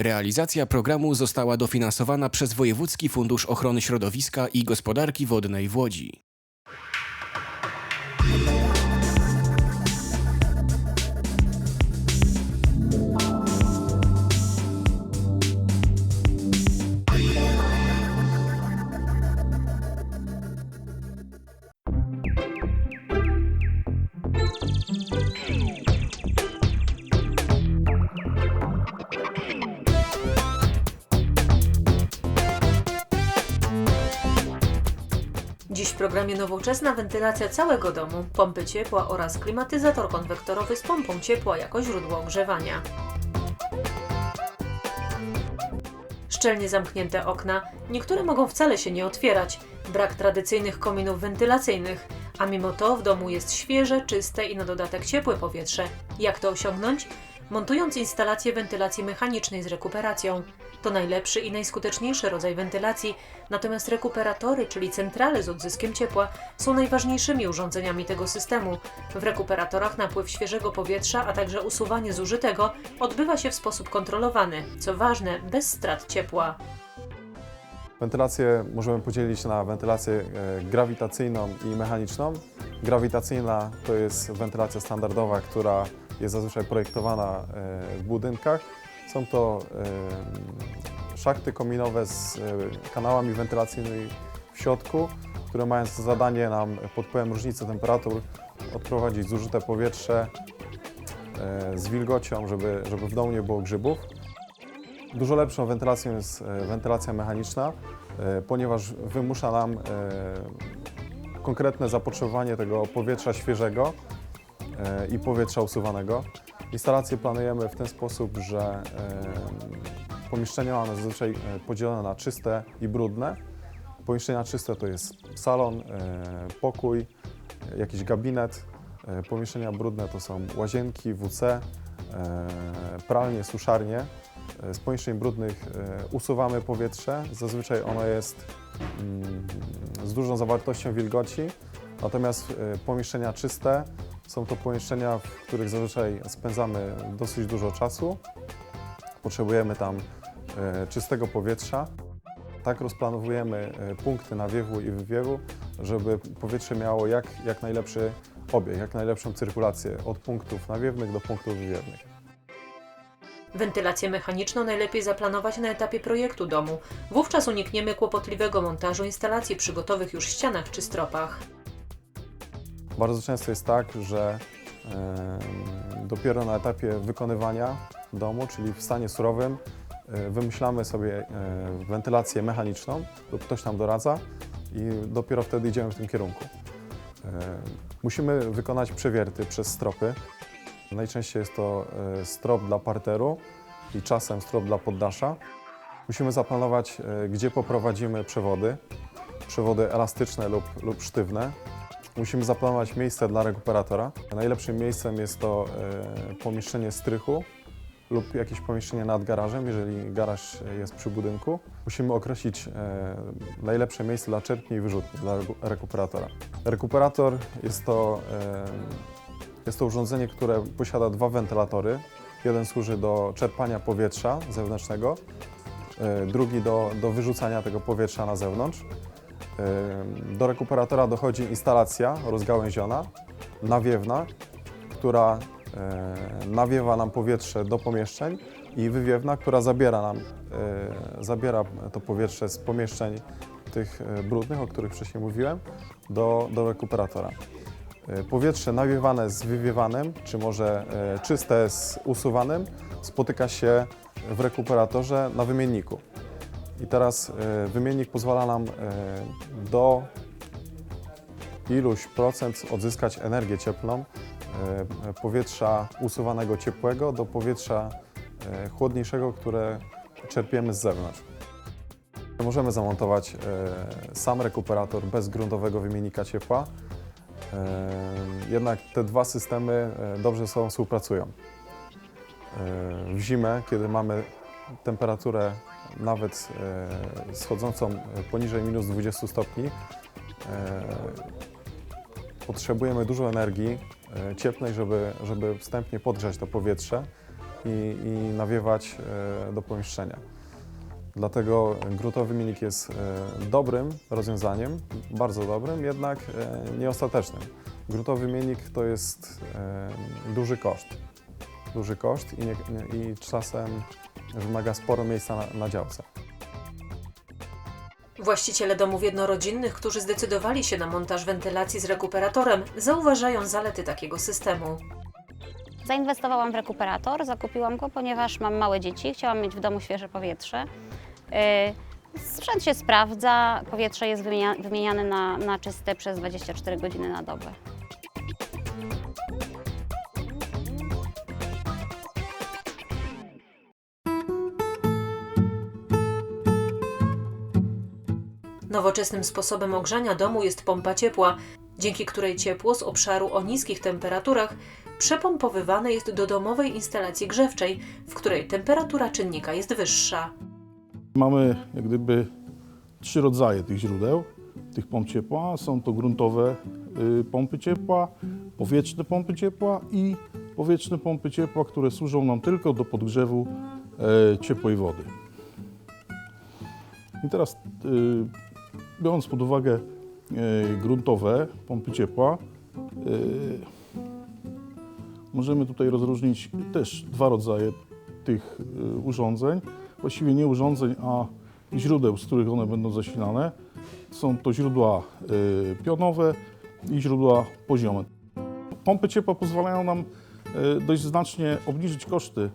Realizacja programu została dofinansowana przez Wojewódzki Fundusz Ochrony Środowiska i Gospodarki Wodnej w Łodzi. Dziś w programie nowoczesna wentylacja całego domu, pompy ciepła oraz klimatyzator konwektorowy z pompą ciepła jako źródło ogrzewania. Szczelnie zamknięte okna, niektóre mogą wcale się nie otwierać, brak tradycyjnych kominów wentylacyjnych, a mimo to w domu jest świeże, czyste i na dodatek ciepłe powietrze. Jak to osiągnąć? Montując instalację wentylacji mechanicznej z rekuperacją. To najlepszy i najskuteczniejszy rodzaj wentylacji, natomiast rekuperatory, czyli centrale z odzyskiem ciepła, są najważniejszymi urządzeniami tego systemu. W rekuperatorach napływ świeżego powietrza, a także usuwanie zużytego odbywa się w sposób kontrolowany, co ważne, bez strat ciepła. Wentylację możemy podzielić na wentylację e, grawitacyjną i mechaniczną. Grawitacyjna to jest wentylacja standardowa, która jest zazwyczaj projektowana e, w budynkach. Są to szachty kominowe z e, kanałami wentylacyjnymi w środku, które mają za zadanie nam pod wpływem różnicy temperatur odprowadzić zużyte powietrze e, z wilgocią, żeby, żeby w domu nie było grzybów. Dużo lepszą wentylacją jest e, wentylacja mechaniczna, ponieważ wymusza nam konkretne zapotrzebowanie tego powietrza świeżego i powietrza usuwanego. Instalację planujemy w ten sposób, że pomieszczenia mamy zazwyczaj e, podzielone na czyste i brudne. Pomieszczenia czyste to jest salon, e, pokój, jakiś gabinet. E, Pomieszczenia brudne to są łazienki, WC, pralnie, suszarnie. Z pomieszczeń brudnych usuwamy powietrze. Zazwyczaj ono jest mm, z dużą zawartością wilgoci. Natomiast pomieszczenia czyste są to pomieszczenia, w których zazwyczaj spędzamy dosyć dużo czasu. Potrzebujemy tam e, czystego powietrza. Tak rozplanowujemy e, punkty nawiewu i wywiewu, żeby powietrze miało jak, jak najlepszy obieg, jak najlepszą cyrkulację od punktów nawiewnych do punktów wywiewnych. Wentylację mechaniczną najlepiej zaplanować na etapie projektu domu. Wówczas unikniemy kłopotliwego montażu instalacji przy gotowych już ścianach czy stropach. Bardzo często jest tak, że dopiero na etapie wykonywania domu, czyli w stanie surowym, e, wymyślamy sobie e, wentylację mechaniczną lub ktoś nam doradza i dopiero wtedy idziemy w tym kierunku. E, Musimy wykonać przewierty przez stropy. Najczęściej jest to strop dla parteru i czasem strop dla poddasza. Musimy zaplanować, gdzie poprowadzimy przewody, przewody elastyczne lub, lub sztywne. Musimy zaplanować miejsce dla rekuperatora. Najlepszym miejscem jest to e, pomieszczenie strychu lub jakieś pomieszczenie nad garażem, jeżeli garaż jest przy budynku. Musimy określić e, najlepsze miejsce dla czerpni i wyrzutni dla reku- rekuperatora. Rekuperator jest to, e, jest to urządzenie, które posiada dwa wentylatory. Jeden służy do czerpania powietrza zewnętrznego, drugi do, do wyrzucania tego powietrza na zewnątrz. Do rekuperatora dochodzi instalacja rozgałęziona, nawiewna, która nawiewa nam powietrze do pomieszczeń i wywiewna, która zabiera nam zabiera to powietrze z pomieszczeń tych e, brudnych, o których wcześniej mówiłem, do, do rekuperatora. E, Powietrze nawiewane z wywiewanym, czy może e, czyste z usuwanym, spotyka się w rekuperatorze na wymienniku. I teraz e, wymiennik pozwala nam e, do iluś procent odzyskać energię cieplną e, powietrza usuwanego ciepłego do powietrza chłodniejszego, które czerpiemy z zewnątrz. Możemy zamontować sam rekuperator bez gruntowego wymiennika ciepła, jednak te dwa systemy dobrze ze sobą współpracują. W zimę, kiedy mamy temperaturę nawet e, schodzącą poniżej minus 20 stopni, e, potrzebujemy dużo energii e, cieplnej, żeby, żeby wstępnie podgrzać to powietrze i, i nawiewać do pomieszczenia. Dlatego grutowy milnik jest dobrym rozwiązaniem, bardzo dobrym, jednak nieostatecznym. Grutowy milnik to jest duży koszt. Duży koszt i, nie, i czasem wymaga sporo miejsca na, na działce. Właściciele domów jednorodzinnych, którzy zdecydowali się na montaż wentylacji z rekuperatorem, zauważają zalety takiego systemu. Zainwestowałam w rekuperator, zakupiłam go, ponieważ mam małe dzieci, chciałam mieć w domu świeże powietrze. Yy, Sprzęt się sprawdza, powietrze jest wymienia- wymieniane na, na czyste przez 24 godziny na dobę. Nowoczesnym sposobem ogrzania domu jest pompa ciepła, dzięki której ciepło z obszaru o niskich temperaturach przepompowywane jest do domowej instalacji grzewczej, w której temperatura czynnika jest wyższa. Mamy jak gdyby trzy rodzaje tych źródeł, tych pomp ciepła. Są to gruntowe y, pompy ciepła, powietrzne pompy ciepła i powietrzne pompy ciepła, które służą nam tylko do podgrzewu e, ciepłej wody. I teraz y, biorąc pod uwagę y, gruntowe pompy ciepła, y, możemy tutaj rozróżnić też dwa rodzaje tych y, urządzeń. Właściwie nie urządzeń, a źródeł, z których one będą zasilane. Są to źródła pionowe i źródła poziome. Pompy ciepła pozwalają nam dość znacznie obniżyć koszty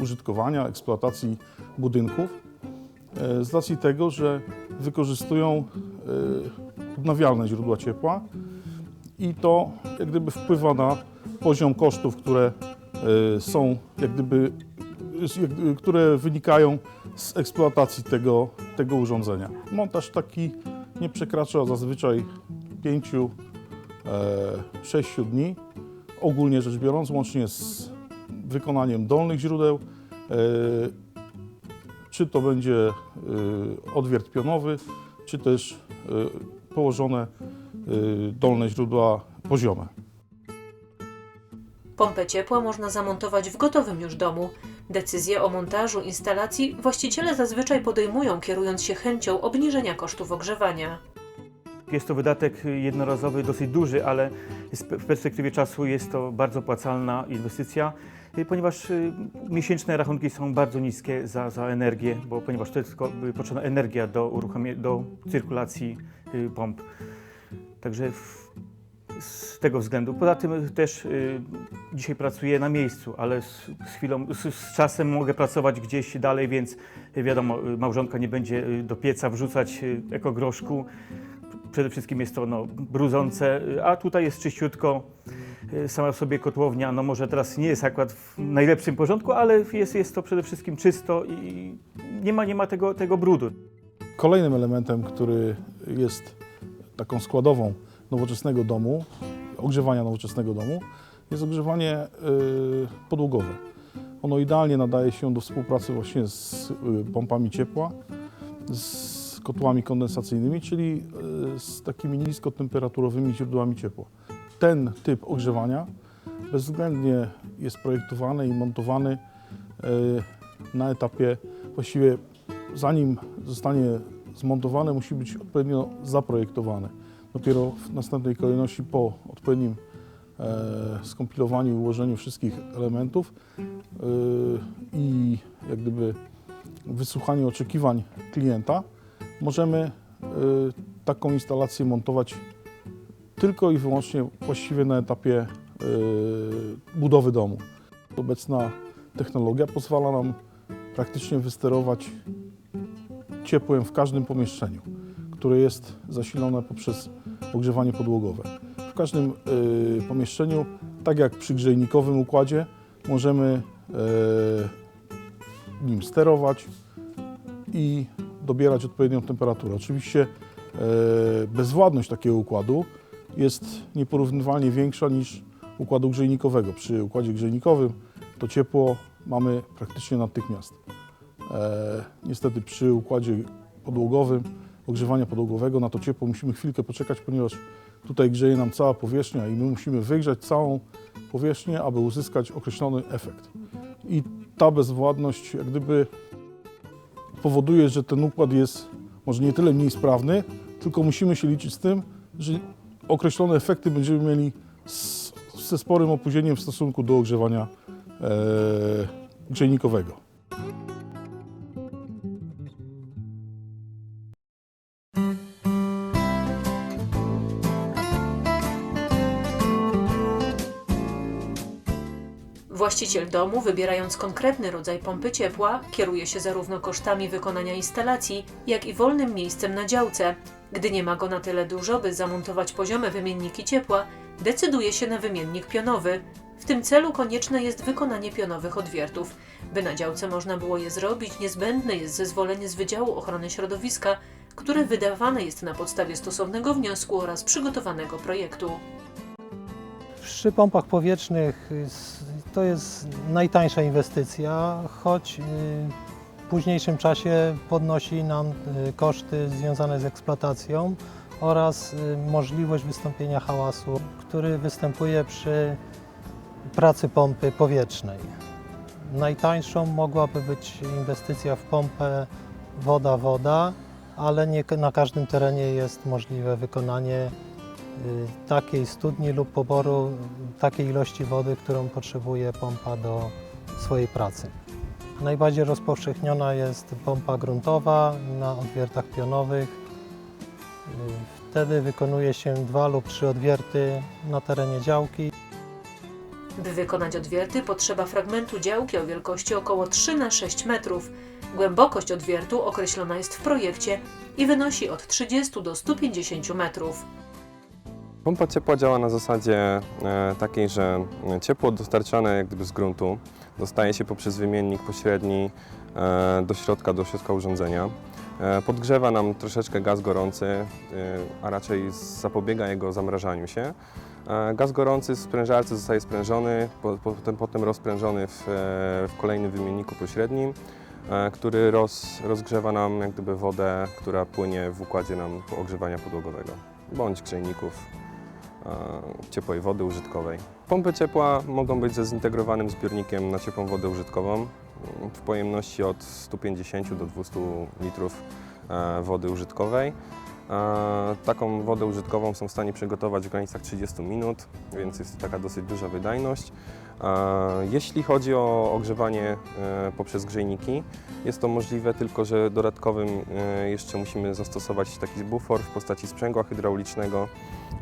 użytkowania, eksploatacji budynków z racji tego, że wykorzystują y, odnawialne źródła ciepła i to jak gdyby wpływa na poziom kosztów, które y, są jak gdyby, które wynikają z eksploatacji tego, tego urządzenia. Montaż taki nie przekracza zazwyczaj 5-6 dni, ogólnie rzecz biorąc, łącznie z wykonaniem dolnych źródeł, e, czy to będzie e, odwiert pionowy, czy też e, położone e, dolne źródła poziome. Pompę ciepła można zamontować w gotowym już domu. Decyzje o montażu instalacji właściciele zazwyczaj podejmują, kierując się chęcią obniżenia kosztów ogrzewania. Jest to wydatek jednorazowy, dosyć duży, ale w perspektywie czasu jest to bardzo opłacalna inwestycja, y, ponieważ y, miesięczne rachunki są bardzo niskie za, za energię, bo ponieważ to jest tylko y, potrzebna energia do, do cyrkulacji y, pomp. Także z tego względu. Poza tym też y, dzisiaj pracuję na miejscu, ale z, z chwilą, z, z czasem mogę pracować gdzieś dalej, więc y, wiadomo, y, małżonka nie będzie y, do pieca wrzucać y, ekogroszku. Przede wszystkim jest to no, brudzące, y, a tutaj jest czyściutko. Y, Sama w sobie kotłownia, no może teraz nie jest akurat w najlepszym porządku, ale jest, jest to przede wszystkim czysto i nie ma, nie ma tego, tego brudu. Kolejnym elementem, który jest taką składową nowoczesnego domu, ogrzewania nowoczesnego domu, jest ogrzewanie y, podłogowe. Ono idealnie nadaje się do współpracy właśnie z y, pompami ciepła, z kotłami kondensacyjnymi, czyli z takimi niskotemperaturowymi źródłami ciepła. Ten typ ogrzewania bezwzględnie jest projektowany i montowany y, na etapie właściwie zanim zostanie zmontowane, musi być odpowiednio zaprojektowane. Dopiero w następnej kolejności po odpowiednim e, skompilowaniu i ułożeniu wszystkich elementów e, i jak gdyby wysłuchaniu oczekiwań klienta, możemy e, taką instalację montować tylko i wyłącznie właściwie na etapie e, budowy domu. Obecna technologia pozwala nam praktycznie wysterować ciepłem w każdym pomieszczeniu, które jest zasilone poprzez ogrzewanie podłogowe. W każdym y, pomieszczeniu, tak jak przy grzejnikowym układzie, możemy y, nim sterować i dobierać odpowiednią temperaturę. Oczywiście bezwładność takiego układu jest nieporównywalnie większa niż układu grzejnikowego. Przy układzie grzejnikowym to ciepło mamy praktycznie natychmiast. E, niestety przy układzie podłogowym, ogrzewania podłogowego na to ciepło musimy chwilkę poczekać, ponieważ Tutaj grzeje nam cała powierzchnia i my musimy wygrzać całą powierzchnię, aby uzyskać określony efekt. I ta bezwładność jak gdyby powoduje, że ten układ jest może nie tyle mniej sprawny, tylko musimy się liczyć z tym, że określone efekty będziemy mieli z, ze sporym opóźnieniem w stosunku do ogrzewania e, grzejnikowego. Właściciel domu, wybierając konkretny rodzaj pompy ciepła, kieruje się zarówno kosztami wykonania instalacji, jak i wolnym miejscem na działce. Gdy nie ma go na tyle dużo, by zamontować poziome wymienniki ciepła, decyduje się na wymiennik pionowy. W tym celu konieczne jest wykonanie pionowych odwiertów. By na działce można było je zrobić, niezbędne jest zezwolenie z Wydziału Ochrony Środowiska, które wydawane jest na podstawie stosownego wniosku oraz przygotowanego projektu. Przy pompach powietrznych to jest najtańsza inwestycja, choć y, w późniejszym czasie podnosi nam y, koszty związane z eksploatacją oraz y, możliwość wystąpienia hałasu, który występuje przy pracy pompy powietrznej. Najtańszą mogłaby być inwestycja w pompę woda-woda, ale nie na każdym terenie jest możliwe wykonanie takiej studni lub poboru takiej ilości wody, którą potrzebuje pompa do swojej pracy. Najbardziej rozpowszechniona jest pompa gruntowa na odwiertach pionowych. Y, Wtedy wykonuje się dwa lub trzy odwierty na terenie działki. By wykonać odwierty potrzeba fragmentu działki o wielkości około 3 na 6 metrów. Głębokość odwiertu określona jest w projekcie i wynosi od 30 do 150 metrów. Pompa ciepła działa na zasadzie e, takiej, że ciepło dostarczane jak gdyby z gruntu dostaje się poprzez wymiennik pośredni e, do środka, do środka urządzenia. E, podgrzewa nam troszeczkę gaz gorący, e, a raczej zapobiega jego zamrażaniu się. E, gaz gorący w sprężarce zostaje sprężony, po, potem, potem rozprężony w, e, w kolejnym wymienniku pośrednim, e, który roz, rozgrzewa nam jak gdyby wodę, która płynie w układzie nam ogrzewania podłogowego bądź grzejników e, ciepłej wody użytkowej. Pompy ciepła mogą być ze zintegrowanym zbiornikiem na ciepłą wodę użytkową w pojemności od 150 do 200 litrów e, wody użytkowej. Taką wodę użytkową są w stanie przygotować w granicach 30 minut, więc jest to taka dosyć duża wydajność. Jeśli chodzi o ogrzewanie e, poprzez grzejniki, jest to możliwe, tylko że dodatkowym e, jeszcze musimy zastosować taki bufor w postaci sprzęgła hydraulicznego,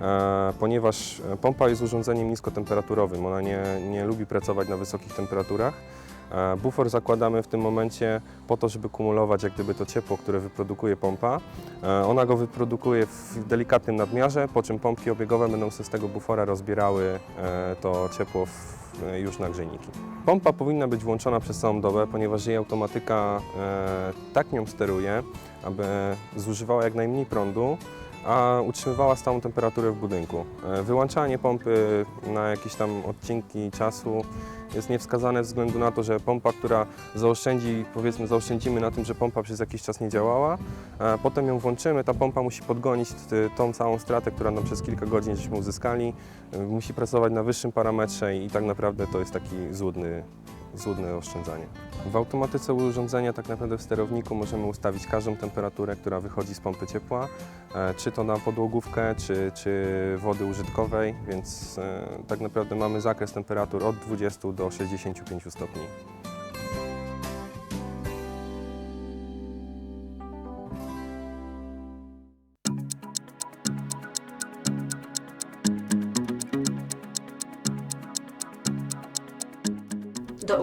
e, ponieważ pompa jest urządzeniem niskotemperaturowym, ona nie, nie lubi pracować na wysokich temperaturach. E, Bufor zakładamy w tym momencie po to, żeby kumulować jak gdyby to ciepło, które wyprodukuje pompa. E, Ona go wyprodukuje w delikatnym nadmiarze, po czym pompki obiegowe będą z tego bufora rozbierały e, to ciepło już na grzejniki. Pompa powinna być włączona przez całą dobę, ponieważ jej automatyka tak nią steruje, aby zużywała jak najmniej prądu, a utrzymywała stałą temperaturę w budynku. E, Wyłączanie pompy na jakieś tam odcinki czasu jest niewskazane ze względu na to, że pompa, która zaoszczędzi, powiedzmy zaoszczędzimy na tym, że pompa przez jakiś czas nie działała, potem ją włączymy, ta pompa musi podgonić t- tą całą stratę, która nam przez kilka godzin żeśmy uzyskali, e, musi pracować na wyższym parametrze i tak naprawdę to jest taki złudny, złudne oszczędzanie. W automatyce urządzenia tak naprawdę w sterowniku możemy ustawić każdą temperaturę, która wychodzi z pompy ciepła, e, czy to na podłogówkę, czy, czy wody użytkowej, więc e, tak naprawdę mamy zakres temperatur od 20 do 65 stopni.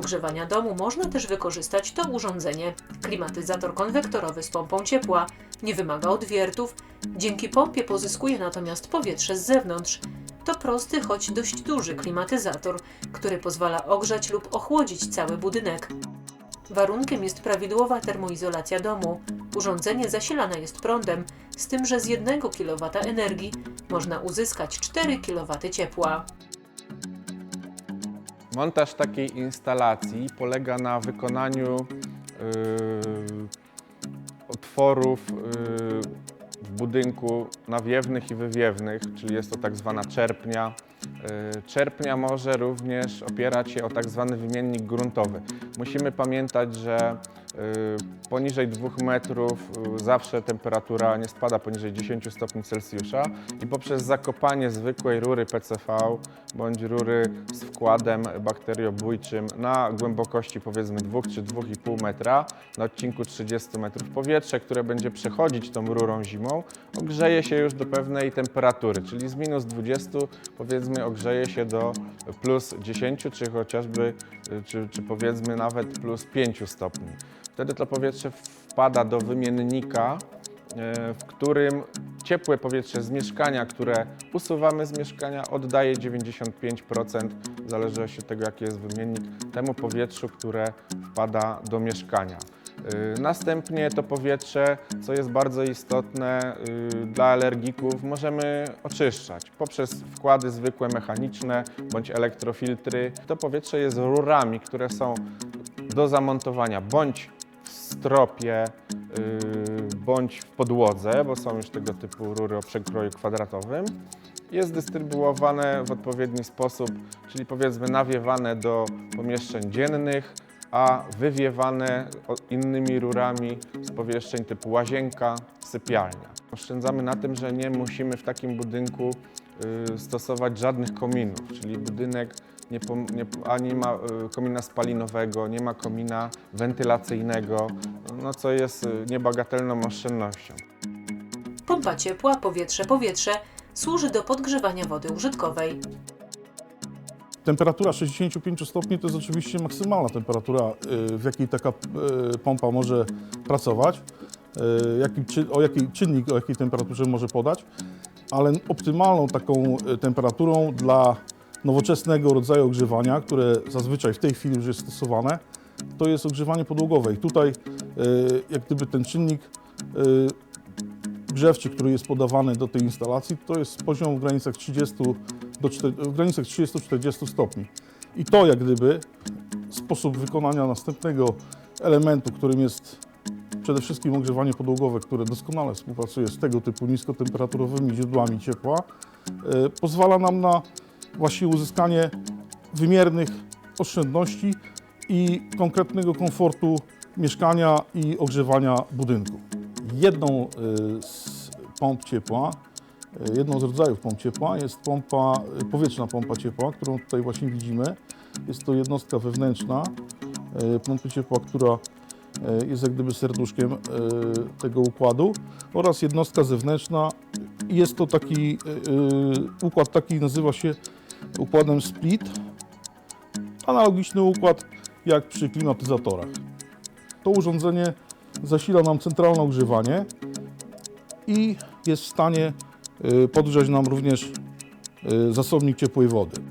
Ogrzewania domu można też wykorzystać to urządzenie. Klimatyzator konwektorowy z pompą ciepła nie wymaga odwiertów, dzięki pompie pozyskuje natomiast powietrze z zewnątrz. To prosty, choć dość duży klimatyzator, który pozwala ogrzać lub ochłodzić cały budynek. Warunkiem jest prawidłowa termoizolacja domu. Urządzenie zasilane jest prądem, z tym, że z 1 kW energii można uzyskać 4 kW ciepła. Montaż takiej instalacji polega na wykonaniu yy, otworów yy, w budynku nawiewnych i wywiewnych, czyli jest to tak zwana czerpnia. Y, Czerpnia może również opierać się o tak zwany wymiennik gruntowy. Musimy pamiętać, że poniżej 2 metrów y, zawsze temperatura nie spada poniżej 10 stopni Celsjusza i poprzez zakopanie zwykłej rury PCV bądź rury z wkładem bakteriobójczym na głębokości powiedzmy 2 czy 2,5 metra na odcinku 30 metrów powietrze, które będzie przechodzić tą rurą zimą, ogrzeje się już do pewnej temperatury, czyli z minus 20 powiedzmy ogrzeje się do plus 10 czy chociażby, y, czy, czy powiedzmy nawet plus 5 stopni. Wtedy to powietrze wpada do wymiennika, e, w którym ciepłe powietrze z mieszkania, które usuwamy z mieszkania, oddaje 95%, w zależności od tego, jaki jest wymiennik, temu powietrzu, które wpada do mieszkania. Y, Następnie to powietrze, co jest bardzo istotne y, dla alergików, możemy oczyszczać poprzez wkłady zwykłe mechaniczne bądź elektrofiltry. To powietrze jest rurami, które są do zamontowania bądź stropie, y, bądź w podłodze, bo są już tego typu rury o przekroju kwadratowym. Jest dystrybuowane w odpowiedni sposób, czyli powiedzmy nawiewane do pomieszczeń dziennych, a wywiewane innymi rurami z pomieszczeń typu łazienka, sypialnia. Oszczędzamy na tym, że nie musimy w takim budynku y, stosować żadnych kominów, czyli budynek nie, pom- nie, ani ma y, komina spalinowego, nie ma komina wentylacyjnego, no co jest y, niebagatelną oszczędnością. Pompa ciepła, powietrze, powietrze służy do podgrzewania wody użytkowej. Temperatura 65 stopni to jest oczywiście maksymalna temperatura, y, w jakiej taka pompa może pracować, jaki, o jakiej czynnik, o jakiej temperaturze może podać, ale optymalną taką temperaturą dla nowoczesnego rodzaju ogrzewania, które zazwyczaj w tej chwili już jest stosowane, to jest ogrzewanie podłogowe. I tutaj y, jak gdyby ten czynnik y, grzewczy, który jest podawany do tej instalacji, to jest poziom w granicach 30 do 4, w granicach 30-40 stopni. I to jak gdyby sposób wykonania następnego elementu, którym jest przede wszystkim ogrzewanie podłogowe, które doskonale współpracuje z tego typu niskotemperaturowymi źródłami ciepła, e, pozwala nam na właściwie uzyskanie wymiernych oszczędności i konkretnego komfortu mieszkania i ogrzewania budynku. Jedną y, z pomp ciepła, y, jedną z rodzajów pomp ciepła jest pompa, y, powietrzna pompa ciepła, którą tutaj właśnie widzimy. Jest to jednostka wewnętrzna pompy ciepła, która jest jak gdyby serduszkiem tego układu oraz jednostka zewnętrzna. Jest to taki układ, taki nazywa się układem split. Analogiczny układ jak przy klimatyzatorach. To urządzenie zasila nam centralne ogrzewanie i jest w stanie y, podgrzać nam również y, zasobnik ciepłej wody.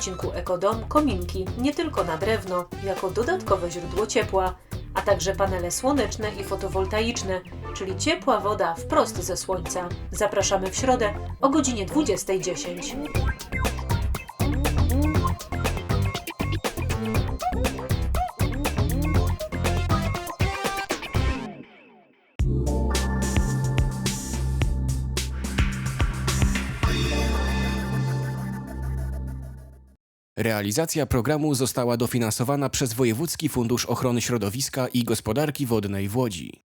Odcinku Ekodom kominki nie tylko na drewno, jako dodatkowe źródło ciepła, a także panele słoneczne i fotowoltaiczne, czyli ciepła woda wprost ze słońca. Zapraszamy w środę o godzinie 20.10. Realizacja programu została dofinansowana przez Wojewódzki Fundusz Ochrony Środowiska i Gospodarki Wodnej w Łodzi.